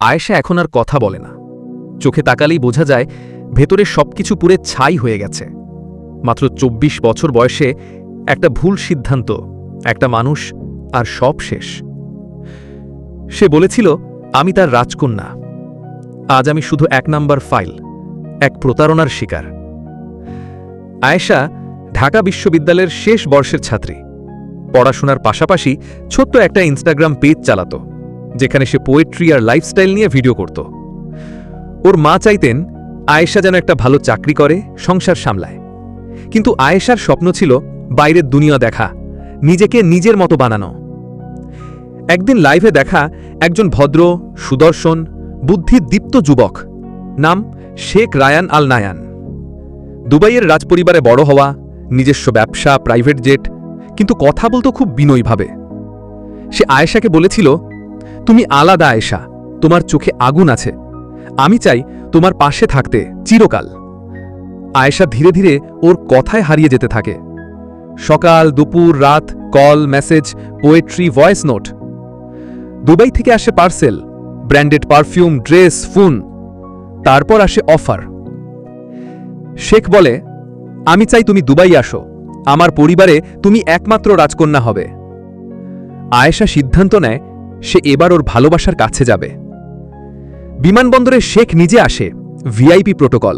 আয়েশা এখন আর কথা বলে না। চোখে তাকালেই বোঝা যায়, ভেতরে সবকিছু পুরে ছাই হয়ে গেছে। মাত্র ২৪ বছর বয়সে একটা ভুল সিদ্ধান্ত, একটা মানুষ আর সব শেষ। সে বলেছিল, আমি তার রাজকন্যা। আজ আমি শুধু এক নাম্বার ফাইল, এক প্রতারণার শিকার। আয়েশা ঢাকা বিশ্ববিদ্যালয়ের শেষ বর্ষের ছাত্রী। পড়াশোনার পাশাপাশি ছোট্ট একটা ইনস্টাগ্রাম পেজ চালাতো। যেখানে সে পোয়েট্রি আর লাইফস্টাইল নিয়ে ভিডিও করত। ওর মা চাইতেন আয়েশা যেন একটা ভালো চাকরি করে, সংসার সামলায়। কিন্তু আয়েশার স্বপ্ন ছিল বাইরের দুনিয়া দেখা, নিজেকে নিজের মতো বানানো। একদিন লাইভে দেখা একজন ভদ্র, সুদর্শন, বুদ্ধিদীপ্ত যুবক, নাম শেখ রায়ান আল নায়ান দুবাইয়ের রাজপরিবারে বড় হওয়া, নিজস্ব ব্যবসা প্রাইভেট জেট কিন্তু কথা বলতো খুব বিনয়ীভাবে। সে আয়েশাকে বলেছিল তুমি আলাদা আয়েশা, তোমার চোখে আগুন আছে। আমি চাই তোমার পাশে থাকতে, চিরকাল। আয়েশা ধীরে ধীরে ওর কথায় হারিয়ে যেতে থাকে। সকাল, দুপুর, রাত, call, message, poetry, voice note. Dubai থেকে আসে parcel, branded perfume, dress, phone. তারপর আসে অফার। শেখ বলে, আমি চাই তুমি দুবাই আসো। আমার পরিবারে তুমি একমাত্র রাজকন্যা হবে। আয়েশা সিদ্ধান্ত নেয় সে এবার ওর ভালোবাসার কাছে যাবে। বিমানবন্দরে শেখ নিজে আসে ভিআইপি প্রোটোকল।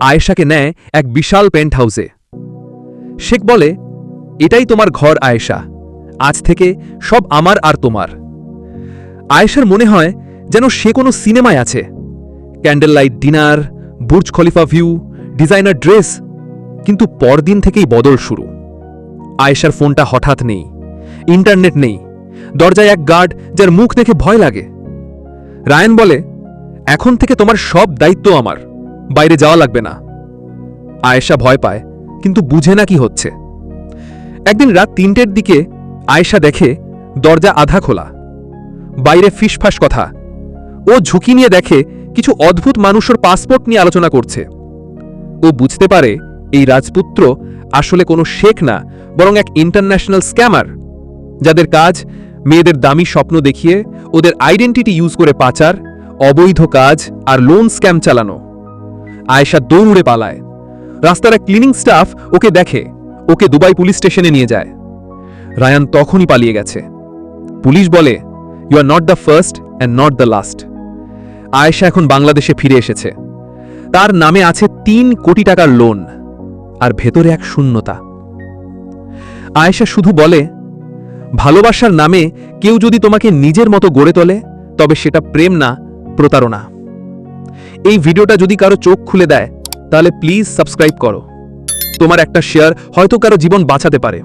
আয়েশাকে নেয় এক বিশাল পেন্ট হাউসে শেখ বলে, এটাই তোমার ঘর, আয়েশা। আজ থেকে সব আমার আর তোমার। আয়েশার মনে হয় যেন সে কোনো সিনেমায় আছে। Candle light dinner, Burj Khalifa view, designer dress, কিন্তু পরদিন থেকেই বদল শুরু। আয়েশার ফোনটা হঠাৎ নেই, ইন্টারনেট নেই দরজায় এক গার্ড যার মুখ দেখে ভয় লাগে। রায়ন বলে, এখন থেকে তোমার সব দায়িত্ব আমার, বাইরে যাওয়া লাগবে না। আয়েশা ভয় পায়, কিন্তু বুঝে না কি হচ্ছে। একদিন রাত তিনটের দিকে আয়েশা দেখে দরজা আধা খোলা। বাইরে ফিসফাস কথা। ও ঝুঁকি নিয়ে দেখে কিছু অদ্ভুত মানুষের পাসপোর্ট নিয়ে আলোচনা করছে। ও বুঝতে পারে এই রাজপুত্র আসলে কোনো শেখ না, বরং এক ইন্টারন্যাশনাল স্ক্যামার, যাদের কাজ মেয়েদের দামি স্বপ্ন দেখিয়ে ওদের আইডেন্টিটি ইউজ করে পাচার, অবৈধ কাজ আর লোন স্ক্যাম চালানো। আয়েশা দৌড়ে পালায়। রাস্তার এক ক্লিনিং স্টাফ ওকে দেখে, ওকে দুবাই পুলিশ স্টেশনে নিয়ে যায়। রায়ান তখনই পালিয়ে গেছে। পুলিশ বলে you are not the first and not the last Ayesha এখন বাংলাদেশে ফিরে এসেছে। তার নামে আছে তিন কোটি টাকার লোন আর ভেতরে এক শূন্যতা। আয়েশা শুধু বলে ভালোবাসার নামে কেউ যদি তোমাকে নিজের মতো গড়ে তোলে, তবে সেটা প্রেম না, প্রতারণা। এই ভিডিওটা যদি কারও চোখ খুলে দেয়, তাহলে প্লিজ সাবস্ক্রাইব করো। তোমার একটা শেয়ার হয়তো কারও জীবন বাঁচাতে পারে।